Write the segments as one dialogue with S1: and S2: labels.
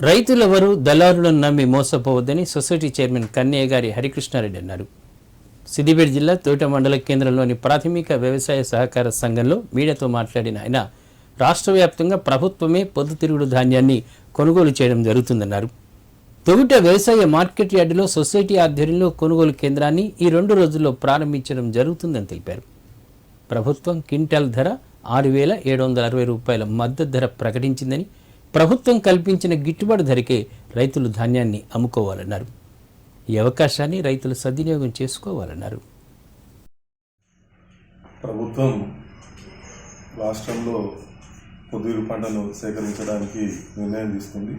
S1: రైతులెవరూ దళారులను నమ్మి మోసపోవద్దని society chairman Kannayya గారి హరికృష్ణారెడ్డి అన్నారు. సిద్దిపేట జిల్లా తోట మండల కేంద్రంలోని ప్రాథమిక వ్యవసాయ సహకార సంఘంలో మీడియాతో మాట్లాడిన ఆయన రాష్ట్ర వ్యాప్తంగా ప్రభుత్వమే పొద్దుతిరుగుడు ధాన్యాన్ని కొనుగోలు చేయడం జరుగుతుందన్నారు. తొగుట వ్యవసాయ మార్కెట్ యార్డులో సొసైటీ ఆధ్వర్యంలో కొనుగోలు కేంద్రాన్ని ఈ రెండు రోజుల్లో ప్రారంభించడం జరుగుతుందని తెలిపారు. ప్రభుత్వం క్వింటాల్ ధర ఆరు వేల ఏడు వందల అరవై రూపాయల మద్దతు ధర ప్రకటించిందని ప్రభుత్వం కల్పించిన గిట్టుబాటు ధరకే రైతులు ధాన్యాన్ని అమ్ముకోవాలన్నారు. ఈ అవకాశాన్ని రైతులు సద్వినియోగం చేసుకోవాలన్నారు.
S2: ప్రభుత్వం రాష్ట్రంలో పొద్దురు పంటను సేకరించడానికి నిర్ణయం తీసుకుంది.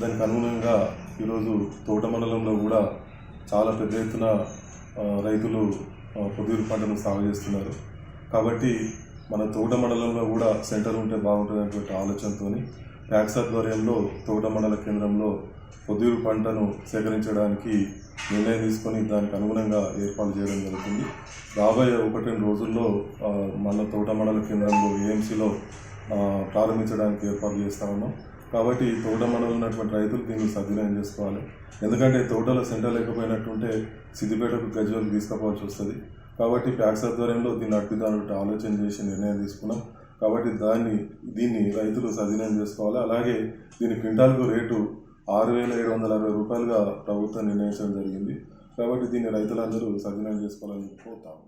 S2: దానికి అనుగుణంగా ఈరోజు తోట మండలంలో కూడా చాలా పెద్ద ఎత్తున రైతులు ఆ, పొద్దురు పంటను సాగు చేస్తున్నారు. కాబట్టి మన తోట మండలంలో కూడా సెంటర్ ఉంటే బాగుంటుందనేటువంటి ఆలోచనతో ప్యాక్స్ ఆధ్వర్యంలో తోట మండల కేంద్రంలో పొద్దురు పంటను సేకరించడానికి నిర్ణయం తీసుకొని దానికి అనుగుణంగా ఏర్పాటు చేయడం జరుగుతుంది. రాబోయే ఒకటి రెండు రోజుల్లో మన తోట మండల కేంద్రంలో ఏఎంసీలో ప్రారంభించడానికి ఏర్పాటు చేస్తా ఉన్నాం. కాబట్టి తోట మండలం ఉన్నటువంటి రైతులు దీన్ని సద్వినియోగం చేసుకోవాలి. ఎందుకంటే తోటలో సెంటర్ లేకపోయినట్టుంటే సిద్దిపేటకు గజ్వల్ తీసుకుపోవాల్సి వస్తుంది. కాబట్టి ఫ్యాక్స్ ఆధ్వర్యంలో దీన్ని నడిపిదానికి ఆలోచన చేసి నిర్ణయం తీసుకున్నాం. కాబట్టి దాన్ని దీన్ని రైతులు సదినం చేసుకోవాలి. అలాగే దీని క్వింటాల్కు రేటు ఆరు వేల ఏడు వందల అరవై రూపాయలుగా ప్రభుత్వం నిర్ణయించడం జరిగింది. కాబట్టి దీన్ని రైతులందరూ సదినం చేసుకోవాలని కోరుతాము.